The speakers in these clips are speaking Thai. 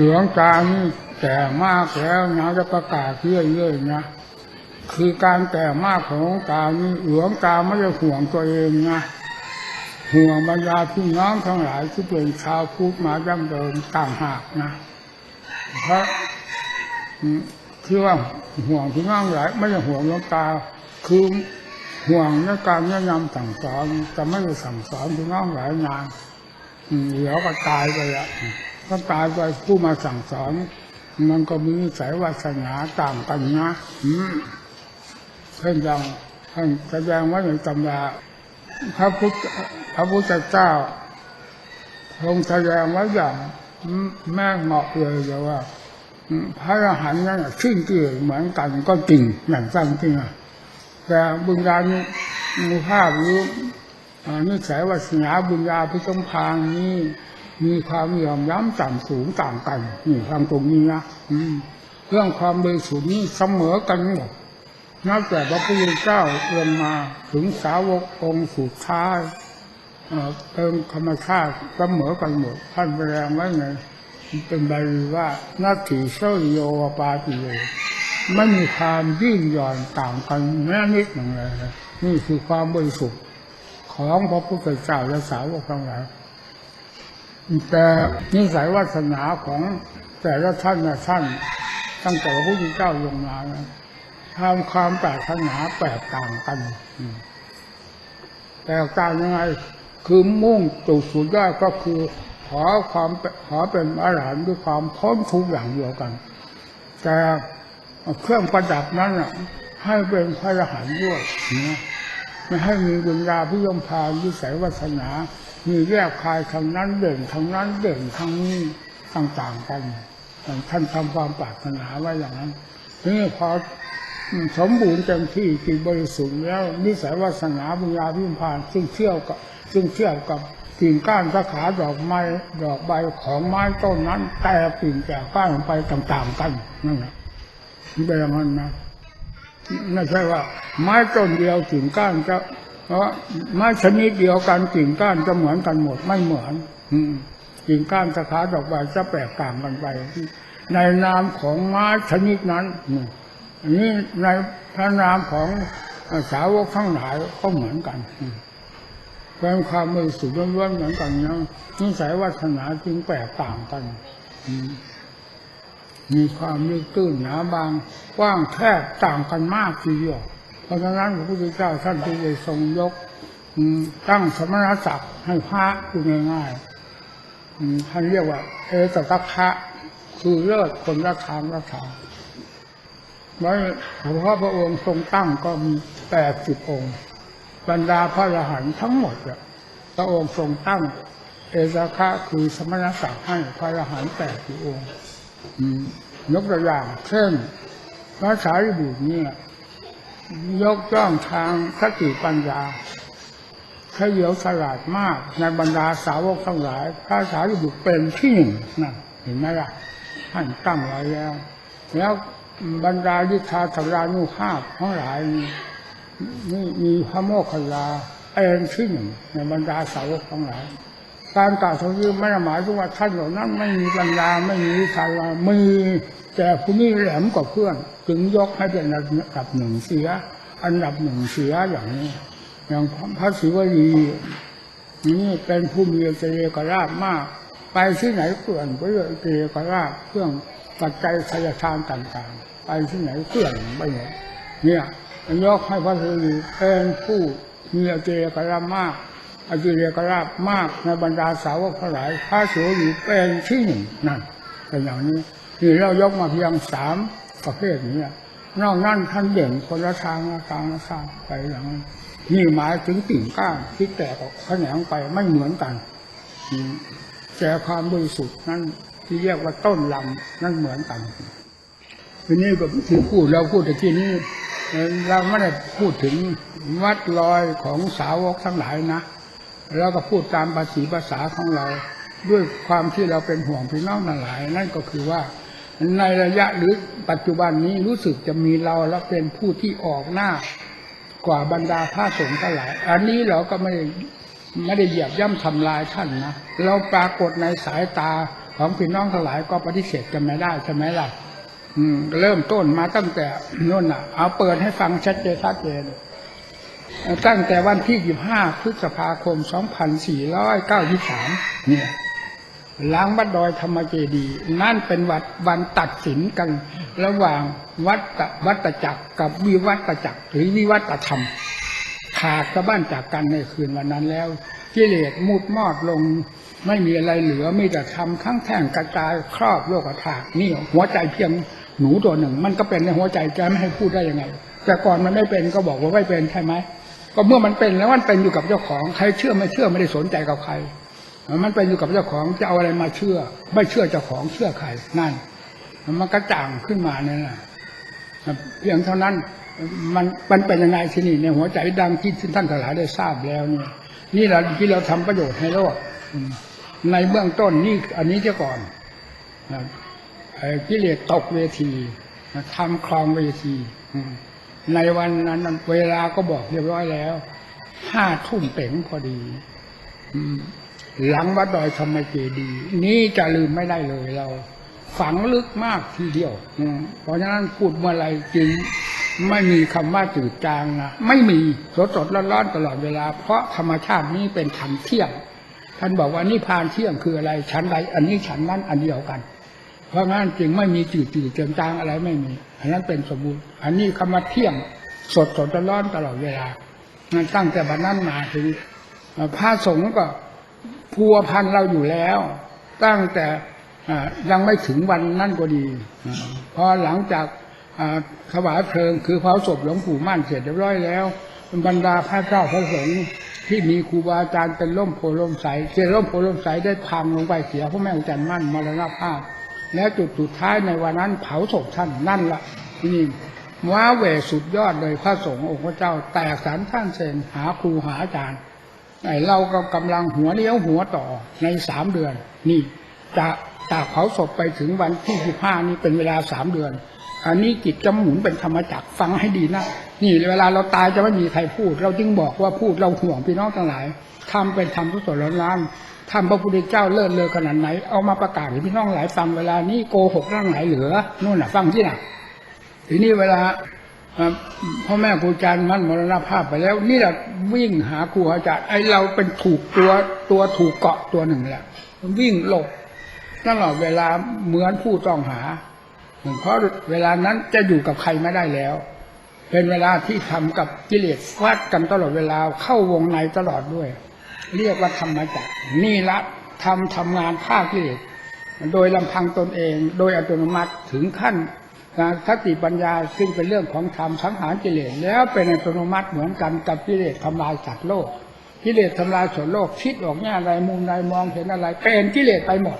หลวงตานี่แก่มากแล้วนะจะประกาศเรื่อยๆนะคือการแก่มากของหลวงตานี่หลวงตาไม่ได้ห่วงตัวเองนะห่วงบรรดาพี่น้องทั้งหลายที่เป็นชาวพุทธมาดั้งเดิมต่างหากนะเพราะอืมคือว่าห่วงพี่น้องหลาย ไม่ใช่ห่วงหลวงตา คือห่วงในการแนะนำสั่งสอนแต่ไม่ได้สั่งสอนพี่น้องหลายงานเดี๋ยวก็ตายไปอะ ก็ตายไปผู้มาสั่งสอน มันก็มีนิสัยวาสนาต่างกันนะอืมเช่นอย่างท่านแสดงว่าในตำราพระพุทธพระพุทธเจ้าทรงแสดงไว้อย่างแม่เหมาะเลยแต่ว่าพระอรหันต์นั้นชื่นเกลียดเหมือนกันก็จริงอย่างสั้นจริงอะแต่บุญญาณมีภาพรืออ่านิสัยวาสนาบุญญาพิจมพางนี้ มีความยอมย้ำต่ำสูงต่างกันนี่ทางตรงนี้นะเรื่องความบริสุทธิ์นี้เสมอกันหมดนับแต่พระพุทธเจ้าเอื้อมาถึงสาวกองค์สุดท้ายเอ่อเป็นธรรมชาติเสมอกันหมดท่านแสดงไว้ไงเป็นบาลีว่านาทีโซโยวปาติโยไม่มีความยิ่งหย่อนต่างกันแม้นิดหนึ่งเลยนะนี่คือความบริสุทธิ์ของพระพุทธเจ้าและสาวกทั้งหลาย แต่นิสัยวาสนาของแต่ละท่านนะท่านตั้งแต่พระพุทธเจ้าลงมาทำความปรารถนาแตกต่างกันแตกต่างยังไงคือมุ่งจุดสุดยอดก็คือขอความขอเป็นอรหันต์ด้วยความพ้นทุกอย่างเดียวกัน แต่เครื่องประดับนั้นน่ะให้เป็นพระอรหันต์ด้วยนะไม่ให้มีบุญญาพิยมพานวิสัยวาสนา มีแยกคายทางนั้นเด่นทางนั้นเด่นทางนี้ต่างๆกันท่านทำความปรารถนาไว้อย่างนั้นนี่พอสมบูรณ์เต็มที่จิตบริสุทธิ์แล้วนิสัยวาสนาบุญญาพิมพานซึ่งเที่ยวกับซึ่งเที่ยวกับกิ่งก้านสาขาดอกไม้ดอกใบของไม้ต้นนั้น แต่กิ่งแก่ก้านไปต่างๆกันนั่นแหละมันเป็นอย่างนั้นนะไม่ใช่ว่า ไม้ต้นเดียวกิ่งก้านจะ เพราะไม้ชนิดเดียวกันกิ่งก้านจะเหมือนกันหมดไม่เหมือน อืกิ่งก้านสาขาดอกใบจะแตกต่างกันไป ในนามของไม้ชนิดนั้นอันนี้ในพระนามของสาวกทั้งหลายก็เหมือนกันเป็นความบริสุทธิ์ล้วนๆเหมือนกันนะนิสัยวาสนาจึงแตกต่างกันมมีความลึกตื้นหนาบางกว้างแคบต่างกันมากทีเดียว เพราะฉะนั้นพระพุทธเจ้าท่านจึงได้ทรงยกตั้งสมณศักดิ์ให้พระคือง่ายๆท่านเรียกว่าเอตตัคคะคือเลิศคนละทางละทางไว้เฉพาะพระองค์ทรงตั้งก็มีแปดสิบองค์ บรรดาพระอรหันต์ทั้งหมดอะพระองค์ทรงตั้ง เอสาคะคือสมณศักดิ์ให้พระอรหันต์แปดสิบองค์ยกตัวอย่างเช่นพระสารีบุตรเนี่ย ยกย่องทางสติปัญญาเฉลียวฉลาดมาก ในบรรดาสาวกทั้งหลาย พระสารีบุตรเป็นที่หนึ่งนะเห็นไหมล่ะท่านตั้งไว้แล้ว แล้วบรรดาลิทาธรานุภาพทั้งหลายนี่นี่มีพระโมคคัลลาเป็นที่หนึ่งในบรรดาสาวกทั้งหลายการกล่าวทงยืนไม่หมายถึงว่าท่านเหล่านั้นไม่มีปัญญาไม่มีวิชามี แต่ผู้นี้แหลมกว่าเพื่อนถึงยกให้เป็นอันดับหนึ่งเสีย อันดับหนึ่งเสียอย่างนี้ อย่างพระศิวลีนี่เป็นผู้มีเจริญกราบมาก ไปที่ไหนเกลื่อนไปเลยเจริญกราบเครื่องปัจจัยทายทานต่างๆ ไปที่ไหนเกลื่อนไปหมดเนี่ยยกให้พระสุรีเป็นผู้มีเจริญกรามมากอเจริกรามมากในบรรดาสาวกทั้งหลายพระสุรีเป็นที่หนึ่งนั่นเป็นอย่างนี้ ที่เรายกมาเพียงสามประเภทนี้นอกนั้นท่านเด่นคนละทางละทางละทางไปอย่างนั้นนี่หมายถึงติ่งก้านที่แตกออกแขนงไปไม่เหมือนกันแต่ความบริสุทธิ์นั้นที่เรียกว่าต้นลำนั่นเหมือนกันทีนี้ก็ที่พูดเราพูดแต่ที่นี้เราไม่ได้พูดถึงวัดลอยของสาวกทั้งหลายนะแล้วก็พูดตามภาษีภาษาของเรา ด้วยความที่เราเป็นห่วงพี่น้องทั้งหลาย นั่นก็คือว่า ในระยะหรือปัจจุบันนี้รู้สึกจะมีเราแล้วเป็นผู้ที่ออกหน้ากว่าบรรดาพระสงฆ์ทั้งหลาย อันนี้เราก็ไม่ไม่ได้เหยียบย่ำทำลายท่านนะ เราปรากฏในสายตาของพี่น้องทั้งหลายก็ปฏิเสธกันไม่ได้ใช่ไหมล่ะอืมเริ่มต้นมาตั้งแต่นู่นน่ะ เอาเปิดให้ฟังชัดเจนชัดเจนตั้งแต่วันที่ 25 พฤษภาคม 2493 เนี่ย ล้างบัดดอยธรรมเจดี นั่นเป็นวัดวันตัดสินกัน ระหว่างวัดวัตจักรกับวิวัตจักรหรือวิวัตธรรมขาดสะบ้านจากกันในคืนวันนั้นแล้วกิเลสมุดมอดลง ไม่มีอะไรเหลือมีแต่ทำข้างแท่งกระจายครอบโลกธาตุนี่หัวใจเพียงหนูตัวหนึ่ง มันก็เป็นในหัวใจจะไม่ให้พูดได้ยังไง แต่ก่อนมันไม่เป็นก็บอกว่าไม่เป็นใช่ไหมก็เมื่อมันเป็นแล้วมันเป็นอยู่กับเจ้าของใครเชื่อไม่เชื่อไม่ได้สนใจกับใคร มันเป็นอยู่กับเจ้าของจะเอาอะไรมาเชื่อ ไม่เชื่อเจ้าของเชื่อใครนั่น มันกระจ่างขึ้นมาเนี่ยนะเพียงเท่านั้นมันมันเป็นยังไงที่นี่ในหัวใจดังที่ท่านทั้งหลายได้ทราบแล้วเนี่ยนี่เราที่เราทำประโยชน์ให้โลกในเบื้องต้นนี่อันนี้เจ้าก่อนกิเลสตกเวทีทำคลองเวทีในวันนั้นเวลาก็บอกเรียบร้อยแล้วห้าทุ่มเป่งพอดีอื หลังวัดดอยธรรมเจดีนี่จะลืมไม่ได้เลยเรา ฝังลึกมากทีเดียวเพราะฉะนั้นพูดเมื่อไรจึงไม่มีคำว่าจืดจางนะไม่มีสดสดร้อนๆตลอดเวลา เพราะธรรมชาตินี้เป็นธรรมเที่ยง ท่านบอกว่านิพานเที่ยงคืออะไรชั้นใด อันนี้ชั้นนั้นอันเดียวกัน เพราะงั้นจึงไม่มีจืดจืดเจือนจางอะไรไม่มี อันนั้นเป็นสมบูรณ์ อันนี้คำว่าเที่ยง สดสดร้อนร้อตลอดเวลามันตั้งแต่บัดนั้นมาถึงพระสงฆ์ก็ พัวพันเราอยู่แล้ว ตั้งแต่ยังไม่ถึงวันนั่นก็ดีอาพอหลังจากถวายเพลิงคือเผาศพหลวงปู่มั่นเสร็จเรียบร้อยแล้วบรรดาพระเจ้าพระสงฆ์ที่มีครูบาอาจารย์เป็นร่มโพล่มใสเสียร่มโพล่มใสได้พังลงไปเสียพระแม่อุจันทร์มั่นมรณภาพ แล้วจุดสุดท้ายในวันนั้นเผาศพท่านนั่นละนี่ว้าเหวสุดยอดเลยพระสงฆ์องค์พระเจ้าแตกสารท่านเซนหาครูหาอาจารย์ เราก็กำลังหัวเลี้ยวหัวต่อในสามเดือน นี่จากจากเผาศพไปถึงวันที่สิบห้านี่เป็นเวลาสามเดือน อันนี้จิตจะหมุนเป็นธรรมจักรฟังให้ดีนะนี่เวลาเราตายจะไม่มีใครพูด เราจึงบอกว่าพูดเราห่วงพี่น้องทั้งหลายทำเป็นธรรมทุกส่วนล้านทำพระพุทธเจ้าเลิศเลอขนาดไหน เอามาประกาศให้พี่น้องหลายฟังเวลานี้โกหกเรื่องไหนเหลือนู่นน่ะฟังที่น่ะทีนี้เวลา พ่อแม่ครูอาจารย์มันมรณภาพไปแล้ว นี่แหละวิ่งหาครูอาจารย์ไอเราเป็นถูกตัวตัวถูกเกาะตัวหนึ่งแหละวิ่งหลบตลอดเวลาเหมือนผู้ต้องหาเพราะเวลานั้นจะอยู่กับใครไม่ได้แล้ว เป็นเวลาที่ทำกับกิเลสฟาดกันตลอดเวลาเข้าวงในตลอดด้วย เรียกว่าธรรมจักรนี่ละทำทำงานฆ่ากิเลสโดยลำพังตนเอง โดยอัตโนมัติถึงขั้น การคติปัญญาซึ่งเป็นเรื่องของธรรมสังหารกิเลสแล้วเป็นอัตโนมัติเหมือนกันกับกิเลสทำลายสัตว์โลกกิเลสทำลายส่วนโลกคิดออกแง่อะไรมุมใดมองเห็นอะไร เป็นกิเลสไปหมด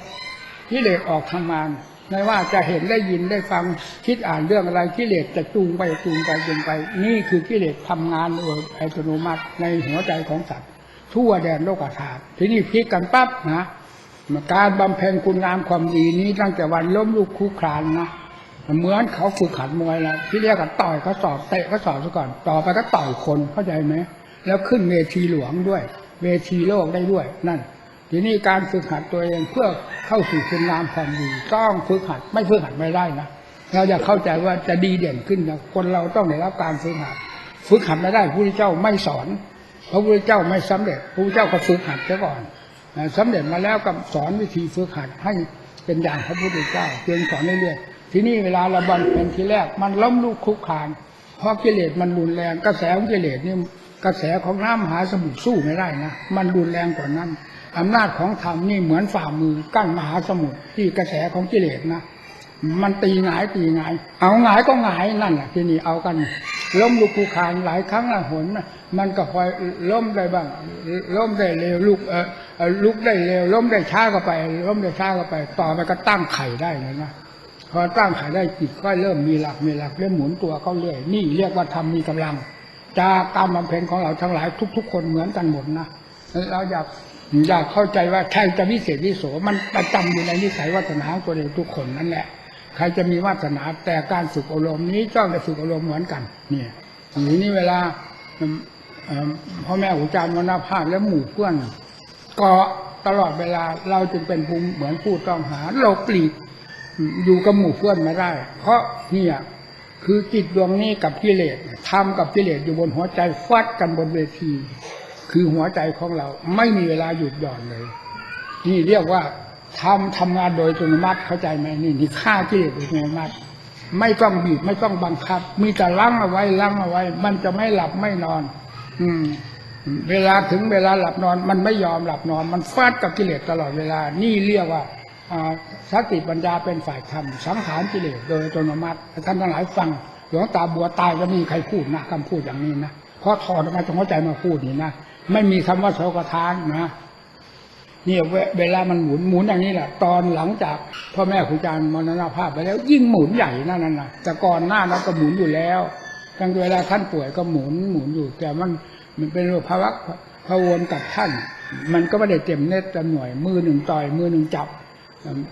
กิเลสออกทำงานไม่ว่าจะเห็นได้ยินได้ฟังคิดอ่านเรื่องอะไรกิเลสจะจูงไปจูงไปจูงไป นี่คือกิเลสทำงานโดยอัตโนมัติในหัวใจของสัตว์ทั่วแดนโลกธาตุทีนี้พลิกกันปั๊บนะการบำเพ็ญคุณงามความดีนี้ตั้งแต่วันล้มลุกคุกคลานนะ เหมือนเขาฝึกขันมวยนะที่เรียกกันต่อยเขาสอบเตะเขาสอบซะก่อน ต่อไปก็ต่อยคนเข้าใจไหมแล้วขึ้นเวทีหลวงด้วย เวทีโลกได้ด้วยนั่น ทีนี้การฝึกหัดตัวเองเพื่อเข้าสู่คุณงามความดีต้องฝึกหัดไม่ฝึกหัดไม่ได้นะเราจะเข้าใจว่าจะดีเด่นขึ้นนะคนเราต้องได้รับการฝึกหัดฝึกหัดไม่ได้พระพุทธเจ้าไม่สอนพระพุทธเจ้าไม่สำเร็จพระพุทธเจ้าก็ฝึกหัดซะก่อนสำเร็จมาแล้วก็สอนวิธีฝึกหัดให้เป็นอย่างพระพุทธเจ้าเพียงสอนเรื่อยๆ ทีนี้เวลาเราบำเพ็ญทีแรก มันล้มลุกคลุกคานเพราะกิเลสมันรุนแรงกระแสของกิเลสนี่กระแสของน้ำมหาสมุทรสู้ไม่ได้นะมันรุนแรงกว่านั้นอำนาจของธรรมนี่เหมือนฝ่ามือกั้นมหาสมุทรที่กระแสของกิเลสนะมันตีหงายตีหงาย เอาหงายก็หงายนั่นแหละที่นี่เอากันล้มลุกคลุกคานหลายครั้งลายหนนมันก็คอยล้มได้บ้างล้มได้เร็วลุกเออลุกได้เร็วล้มได้ช้าก็ไปล้มได้ช้าก็ไป ต่อไปก็ตั้งไข่ได้เลยนะ พอตั้งไข่ได้จิตก็เริ่มมีหลักมีหลักเริ่มหมุนตัวเข้าเรื่อยนี่เรียกว่าทำมีกำลังจากการบำเพ็ญของเราทั้งหลายทุก ๆ คนเหมือนกันหมดนะเราอยากอยากเข้าใจว่าใครจะวิเศษวิโสมันประจำอยู่ในนิสัยวัฒนาของตัวเองทุกคนนั่นแหละ ใครจะมีวาสนาแต่การฝึกอบรมณ์นี้ต้องได้ฝึกอบรมณ์เหมือนกันเนี่ยทีนี้เวลาพ่อแม่อาจารย์มรณภาพแล้วหมู่เพื่อนเกาะตลอดเวลาเราจึงเป็นภูมิเหมือนผู้ต้องหาเราปลีก อยู่กับหมู่เพื่อนไม่ได้ เพราะเนี่ยคือจิตดวงนี้กับกิเลสทำกับกิเลสอยู่บนหัวใจฟัดกันบนเวที คือหัวใจของเราไม่มีเวลาหยุดหย่อนเลย นี่เรียกว่าทำทำงานโดยอัตโนมัติเข้าใจไหมนี่นี่ฆ่ากิเลสโดยอัตโนมัติไม่ต้องบีบไม่ต้องบังคับ มีแต่ล้างเอาไว้ล้างเอาไว้ มันจะไม่หลับไม่นอน อืม เวลาถึงเวลาหลับนอน มันไม่ยอมหลับนอน มันฟาดกับกิเลสตลอดเวลา นี่เรียกว่าอ่า สติปัญญาเป็นฝ่ายธรรมสังขารกิเลสโดยอัตโนมัติท่านทั้งหลายฟังหลวงตาบัวตายก็มีใครพูดนะคำพูดอย่างนี้นะเพราะถอดออกมาจากหัวใจมาพูดนี่นะไม่มีคำว่าโสกทานนะเนี่ยเวลามันหมุนหมุนอย่างนี้แหละตอนหลังจากพ่อแม่ครูอาจารย์มรณภาพไปแล้วยิ่งหมุนใหญ่นั่นน่ะแต่ก่อนหน้านั้นก็หมุนอยู่แล้วตั้งแต่เวลาท่านป่วยก็หมุนหมุนอยู่ แต่มันมันเป็นภาวะพะวนกับท่าน มันก็ไม่ได้เต็มเน็ตเต็มหน่วยมือหนึ่งต่อยมือหนึ่งจับ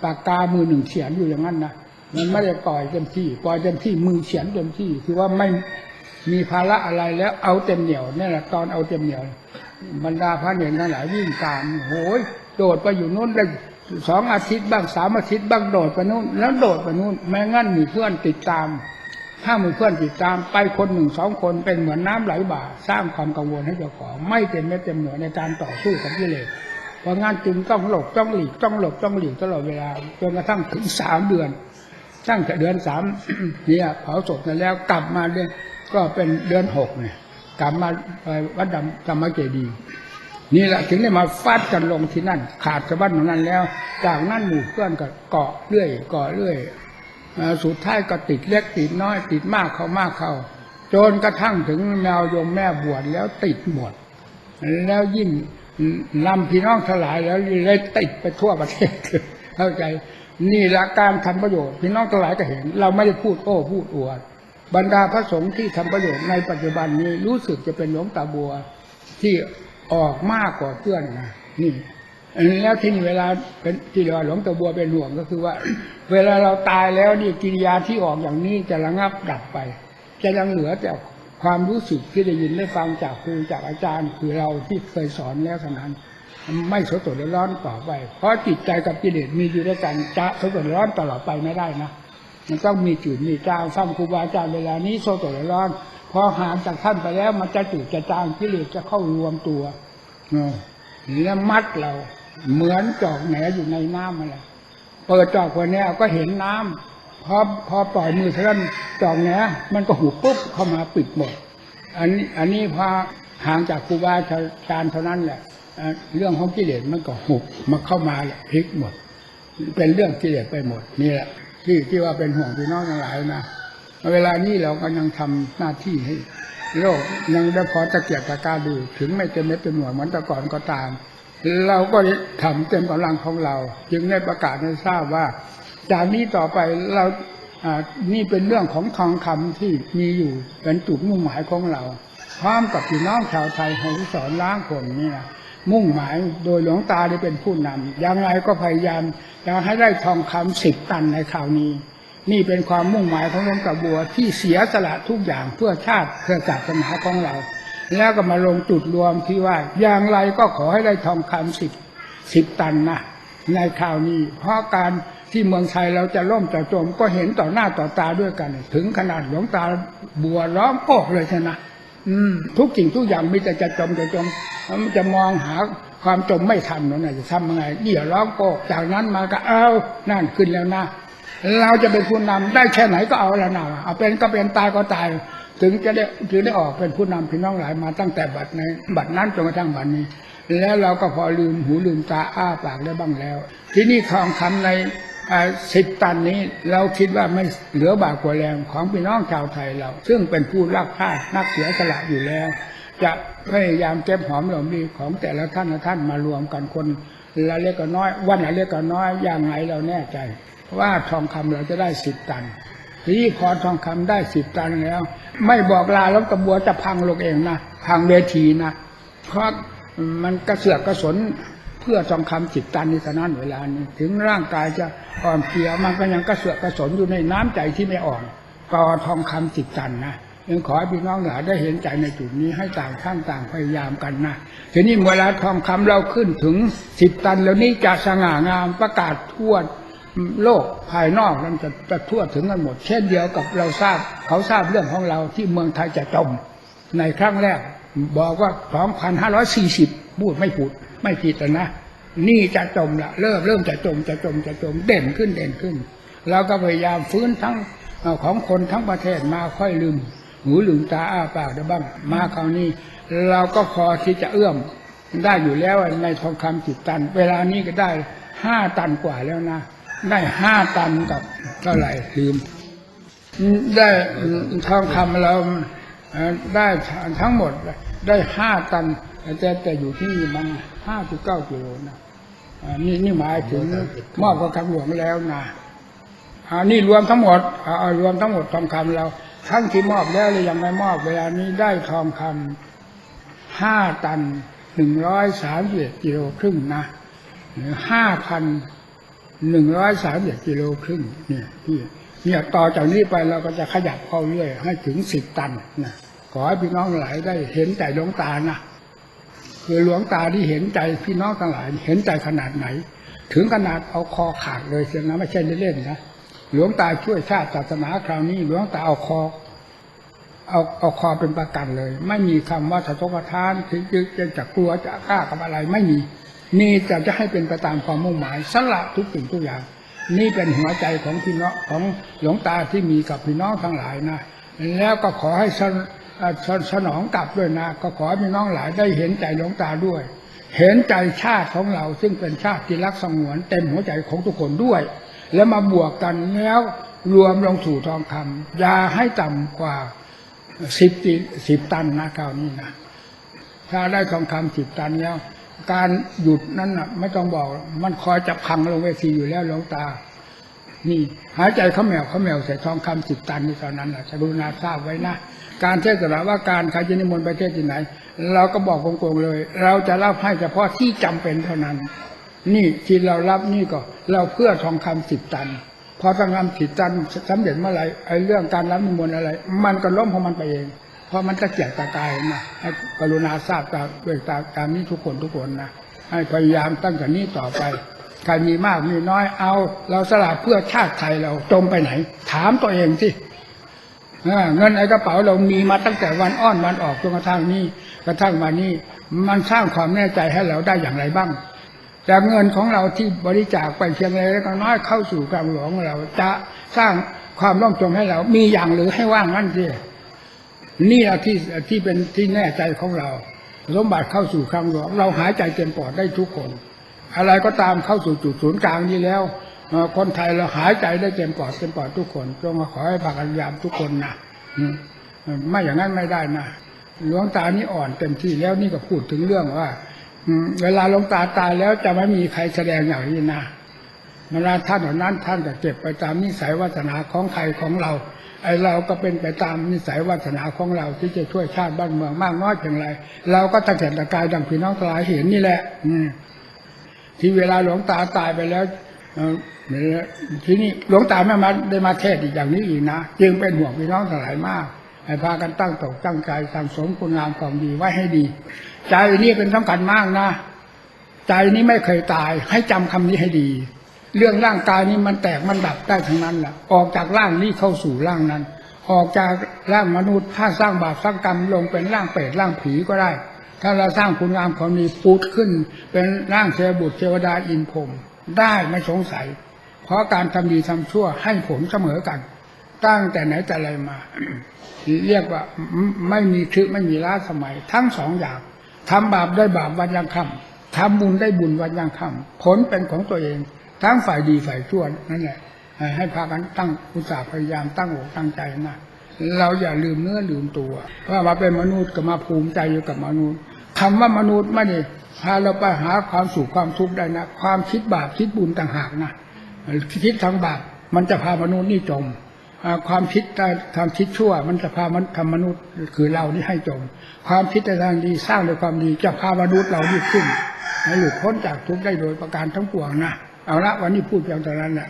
ปากกามือหนึ่งเขียนอยู่อย่างนั้นนะมันไม่ได้ปล่อยเต็มที่ปล่อยเต็มที่มือเขียนเต็มที่ คือว่าไม่มีภาระอะไรแล้วเอาเต็มเหนียวนี่แหละตอนเอาเต็มเหนียว บรรดาพระเนรทั้งหลายวิ่งตามโอ้ยโดดไปอยู่นู้นได้สองอาทิตย์บ้างสามอาทิตย์บ้างโดดไปนู้นแล้วโดดไปนู้นแม้งั้นมีเพื่อนติดตาม ถ้ามีเพื่อนติดตามไปคนหนึ่งสองคนเป็นเหมือนน้ำไหลบ่า สร้างความกังวลให้เจ้าของ ไม่เต็มเม็ดเต็มหน่วยในการต่อสู้กับกิเลสเพ ราะงั้นจึงต้องหลบต้องหลีกต้องหลบต้องหลีกตลอดเวลาจนกระทั่งถึงสามเดือนตั้งแต่เดือนสามเนี่ยเผาศพกันแล้วกลับมาเดือนก็เป็นเดือนหกเนี่ยกลับมาไปวัดดำธรรมเจดี นี่แหละถึงได้มาฟาดกันลงที่นั่น ขาดสะบั้นของนั้นแล้ว จากนั้นหมู่เพื่อนก็เกาะเรื่อยเกาะเรื่อยสุดท้ายก็ติดเล็กติดน้อย ติดมากเข้ามากเข้าจนกระทั่งถึงแมวยมแม่บวชแล้วติดหมด แล้วยิ่ง นำพี่น้องทลายแล้วเลยติดไปทั่วประเทศเข้าใจ นี่ละการทำประโยชน์ พี่น้องทลายก็เห็น เราไม่ได้พูดโอ้พูดอวดบรรดาพระสงฆ์ที่ทำประโยชน์ในปัจจุบันนี้รู้สึกจะเป็นหลวงตาบัวที่ออกมากกว่าเพื่อนนะนี่แล้วที่นี่เวลาเป็นที่เรียกว่าหลวงตาบัวเป็นห่วงก็คือว่า เวลาเราตายแล้วนี่กิริยาที่ออกอย่างนี้จะระงับดับไป จะยังเหลือแต่ ความรู้สึกที่ได้ยินได้ฟังจากครูจากอาจารย์ คือเราที่เคยสอนแล้วเท่านั้น ไม่สดตัวร้อนต่อไป เพราะจิตใจกับกิเลสมีอยู่ด้วยกันจะสดตัวร้อนตลอดไปไม่ได้นะมันต้องมีจืดมีจางฟังครูบาอาจารย์เวลานี้โซตัวร้อนพอห่างจากท่านไปแล้ว มันจะจืดจะจางกิเลสจะเข้ารวมตัวเออแล้วมัดเรา เหมือนจอกแหนอยู่ในน้ำมันแหละเปิดจอกคนนี้ก็เห็นน้ำ พอพอปล่อยมือเท่านั้นจอกแหนมันก็หุบปุ๊บเข้ามาปิดหมด อันนี้อันนี้พอห่างจากครูบาอาจารย์เท่านั้นแหละเรื่องของกิเลสมันก็หุบมาเข้ามาแหละพลิกหมด เป็นเรื่องกิเลสไปหมดนี่แหละที่ที่ว่าเป็นห่วงพี่น้องทั้งหลายนะเวลานี้เราก็ยังทำหน้าที่ให้โลกยังได้พอตะเกียกตะกาดูถึงไม่เต็มเม็ดเต็มหน่วยเหมือนแต่ก่อนก็ตาม เราก็ทำเต็มกำลังของเรา จึงได้ประกาศให้ทราบว่า จากนี้ต่อไปเราอ่านี่เป็นเรื่องของทองคำที่มีอยู่เป็นจุดมุ่งหมายของเรา พร้อมกับพี่น้องชาวไทยของที่สอนล้างคนนี่นะมุ่งหมายโดยหลวงตาได้เป็นผู้นำอย่างไรก็พยายามจะให้ได้ทองคำสิบตันในคราวนี้ นี่เป็นความมุ่งหมายของหลวงตาบัวที่เสียสละทุกอย่างเพื่อชาติเพื่อศาสนาของเรา แล้วก็มาลงจุดรวมที่ว่าอย่างไรก็ขอให้ได้ทองคำสิบสิบตันนะในคราวนี้ เพราะการ ที่เมืองไทยเราจะล่มจะจมก็เห็นต่อหน้าต่อตาด้วยกัน ถึงขนาดหลวงตาบัวร้องโอกเลยชนะอืม ทุกสิ่งทุกอย่างมีแต่จะจมจะจมมันจะมองหาความจมไม่ทันนั่นนะจะทำยังไงเดี๋ยวร้องโกกจากนั้นมาก็เอานั่นขึ้นแล้วนะ เราจะเป็นผู้นำได้แค่ไหนก็เอาแล้วนะเอาเป็นก็เป็นตายก็ตาย ถึงจะได้ถึงได้ออกเป็นผู้นำพี่น้องหลายมาตั้งแต่บัดในบัดนั้นจนกระทั่งบัดนี้ แล้วเราก็พอลืมหูลืมตาอ้าปากได้บ้างแล้ว ที่นี่ทองคำใน สิบตันนี้เราคิดว่าไม่เหลือบากกว่าแรงของพี่น้องชาวไทยเรา ซึ่งเป็นผู้รักชาตินักเสียสละอยู่แล้ว จะพยายามเก็บหอมรอมริบของแต่ละท่านละท่านมารวมกันคนละเล็กก็น้อย วันละเล็กก็น้อยอย่างไรเราแน่ใจ ว่าทองคำเราจะได้สิบตันที่พอทองคำได้สิบตันแล้ว ไม่บอกลาแล้วกระบัวจะพังลงเองนะพังเวทีนะเพราะมันกระเสือกกระสน พื่อทองคำสิบตันในขณะนั้นเวลานี้ถึงร่างกายจะอ่อนเพลียมันก็ยังกระเสือกกระสนอยู่ในน้ำใจที่ไม่อ่อนก็ทองคำสิบตันนะยังขอให้พี่น้องหลายได้เห็นใจในจุดนี้ให้ต่างข้างต่างพยายามกันนะทีนี้เวลาทองคำเราขึ้นถึงสิบตันแล้วนี้จะสง่างามประกาศทั่วโลกภายนอกนั้นจะจะทั่วถึงกันหมด เช่นเดียวกับเราทราบ เขาทราบเรื่องของเราที่เมืองไทยจะจมในครั้งแรก บอกว่า2,540พูดไม่พูด ไม่ผิดนะนี่จะจมละเริ่มเริ่มจะจมจะจมจะจมเด่นขึ้นเด่นขึ้นเราก็พยายามฟื้นทั้งของคนทั้งประเทศมาค่อยลืมหูลืมตาอ้าปากได้บ้าง มาคราวนี้ เราก็พอที่จะเอื้อมได้อยู่แล้วในทองคำสิบตัน เวลานี้ก็ได้ห้าตันกว่าแล้วนะ ได้ห้าตันกับเท่าไหร่ลืม ได้ทองคำเราได้ทั้งหมดได้ห้าตัน แต่แต่อยู่ที่มันห้าจุดเก้ากิโลนะอ่านี่นี่หมายถึงมอบกับคำหลวงแล้วนะอ่านี่รวมทั้งหมดเอาเอารวมทั้งหมดทองคำเราทั้งที่มอบแล้วและยังไม่มอบเวลานี้ได้ทองคำห้าตันหนึ่งร้อยสามสิบกิโลครึ่งนะห้าพันหนึ่งร้อยสามสิบกิโลครึ่งเนี่ยที่เนี่ยต่อจากนี้ไปเราก็จะขยับเข้าเรื่อยให้ถึงสิบตันนะขอให้พี่น้องหลายได้เห็นใจหลวงตานะ คือหลวงตาที่เห็นใจพี่น้องทั้งหลาย เห็นใจขนาดไหน ถึงขนาดเอาคอขาดเลยเสียนะไม่ใช่เล่นๆนะหลวงตาช่วยชาติศาสนาคราวนี้หลวงตาเอาคอเอาเอาคอเป็นประกันเลย ไม่มีคำว่าสะทกทานถึงจะจะกลัวจะกล้ากับอะไรไม่มีนี่จะจะให้เป็นไปตามความมุ่งหมายสละทุกสิ่งทุกอย่าง นี่เป็นหัวใจของพี่น้องของหลวงตาที่มีกับพี่น้องทั้งหลายนะแล้วก็ขอให้ สนเอ่อสนองกลับด้วยนะ ก็ขอให้พี่น้องหลายได้เห็นใจหลวงตาด้วย เห็นใจชาติของเราซึ่งเป็นชาติที่รักสงวนเต็มหัวใจของทุกคนด้วย แล้วมาบวกกันแล้วรวมลงสู่ทองคำยาให้ต่ำกว่าสิบสิบตันนะคราวนี้นะถ้าได้ทองคำสิบตันแล้วการหยุดนั้นนะไม่ต้องบอก มันคอยจะพังลงเวทีอยู่แล้วหลวงตา นี่ หายใจเขาแมวเขาแมวใส่ทองคำสิบตันนี่ตอนนั้นแหละกรุณาทราบไว้นะ การเทศนาว่าการใครจะนิมนต์ไปเทศที่ไหน เราก็บอกโกงๆเลย เราจะรับให้เฉพาะที่จำเป็นเท่านั้น นี่ที่เรารับนี่ก็ เราเพื่อทองคำสิบตันพอทองคำสิบตันสำเร็จเมื่อไหร่ไอ้เรื่องการรับนิมนต์อะไร มันก็ล้มของมันไปเอง เพราะมันตะเกียกตะกายนะให้กรุณาทราบตามด้วยตามตามนี้ทุกคนทุกคนนะให้พยายามตั้งแต่นี้ต่อไปใครมีมากมีน้อยเอา เราสละเพื่อชาติไทยเราจมไปไหน ถามตัวเองสิ เงินในกระเป๋าเรามีมาตั้งแต่วันอ้อนวันออกจนกระทั่งนี้กระทั่งมานี้ มันสร้างความแน่ใจให้เราได้อย่างไรบ้างจากเงินของเราที่บริจาคไปเพียงเล็กน้อยเข้าสู่กลางหลวงเราจะสร้างความร่มจมให้เรา มีอย่างหรือให้ว่างนั่นสินี่แหละที่ที่เป็นที่แน่ใจของเรา สมบัติเข้าสู่คลังหลวงเราหายใจเต็มปอดได้ทุกคน อะไรก็ตามเข้าสู่จุดศูนย์กลางนี้แล้ว คนไทยเราหายใจได้เต็มปอดเต็มปอดทุกคนจงขอให้พากันยามทุกคนนะไม่อย่างนั้นไม่ได้นะหลวงตานี่อ่อนเต็มที่แล้วนี่ก็พูดถึงเรื่องว่าเวลาหลวงตาตายแล้วจะไม่มีใครแสดงอย่างนี้นะเวลาท่านเหล่านั้นท่านจะเก็บไปตามนิสัยวาสนาของใครของเรา ไอเราก็เป็นไปตามนิสัยวาสนาของเราที่จะช่วยชาติบ้านเมืองมากน้อยเพียงไร เราก็ตะเกียกตะกายดังพี่น้องทลายเห็นนี่แหละ อืที่เวลาหลวงตาตายไปแล้ว ทีนี้หลวงตาไม่มาได้มาเทศอีกอย่างนี้อีกนะจึงเป็นห่วงพี่น้องทั้งหลายมากให้พากันตั้งตกตั้งใจสั่งสมคุณงามความดีไว้ให้ดี ใจนี่เป็นสำคัญมากนะ ใจนี้ไม่เคยตาย ให้จำคำนี้ให้ดี เรื่องร่างกายนี้มันแตกมันดับได้ทั้งนั้นแหละออกจากร่างนี้เข้าสู่ร่างนั้น ออกจากร่างมนุษย์ถ้าสร้างบาปสร้างกรรมลงเป็นร่างเปรตร่างผีก็ได้ ถ้าเราสร้างคุณงามความดีปูดขึ้น เป็นร่างเทวบุตรเทวดาอินพรหม ได้ไม่สงสัย เพราะการทำดีทำชั่วให้ผลเสมอกัน ตั้งแต่ไหนแต่ไรมา เรียกว่าไม่ม่มีทึไม่มีล้าสมัย ทั้งสองอย่างทำบาปได้บาปวันยังคำทำบุญได้บุญวันยังคำผลเป็นของตัวเอง ทั้งฝ่ายดีฝ่ายชั่วนั่นแหละให้พากันตั้งอุตสาห์พยายามตั้งอกตั้งใจนะเราอย่าลืมเนื้อลืมตัวว่ามาเป็นมนุษย์ก็มาภูมิใจอยู่กับมนุษย์ คำว่ามนุษย์ไม่ได้พาเราไปหาความสุขความทุกข์ได้นะ ความคิดบาปคิดบุญต่างหากนะคิดทางบาปมันจะพามนุษย์นี่จมความคิดทางคิดชั่ว มันจะพามันทำมนุษย์คือเรานี่ให้จม ความคิดในทางดีสร้างโดยความดีจะพามนุษย์เรานี่ขึ้นให้หลุดพ้นจากทุกข์ได้โดยประการทั้งปวงนะเอาละวันนี้พูดเพียงเท่านั้นแหละ